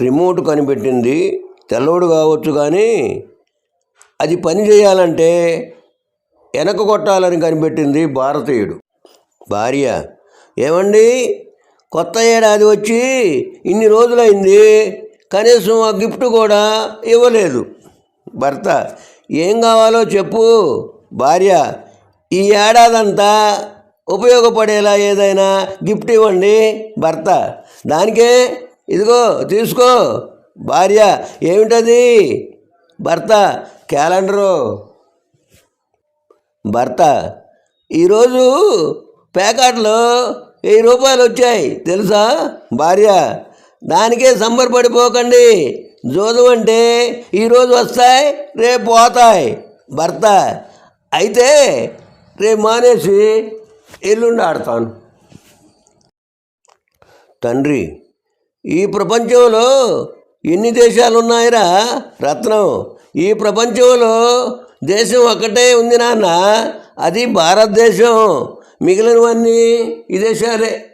Remote కనిపెట్టింది. తెల్లోడు కావచ్చు కానీ అది పని చేయాలంటే వెనక కొట్టాలని కనిపెట్టింది భారతీయుడు. భార్య ఏమండి? కొత్త ఏడాది వచ్చి ఇన్ని రోజులైంది కనీసం ఆ గిఫ్ట్ కూడా ఇవ్వలేదు. భర్త ఏం కావాలో చెప్పు. భార్య ఈ ఏడాదంతా ఉపయోగపడేలా ఏదైనా గిఫ్ట్ ఇవ్వండి. భర్త దానికే ఇదిగో తీసుకో. భార్య ఏమిటది? భర్త క్యాలెండరు. భర్త ఈరోజు ప్యాకెట్లో వెయ్యి రూపాయలు వచ్చాయి తెలుసా? భార్య దానికే సంబరపడిపోకండి. జోదం అంటే ఈరోజు వస్తాయి రేపు పోతాయి. భర్త అయితే రేపు మానేసి ఎల్లుండి ఆడతాను. తండ్రి ఈ ప్రపంచంలో ఎన్ని దేశాలు ఉన్నాయిరా రత్నం. ఈ ప్రపంచంలో దేశం ఒక్కటే ఉంది నాన్న. అది భారతదేశం. మిగిలినవన్నీ విదేశాలే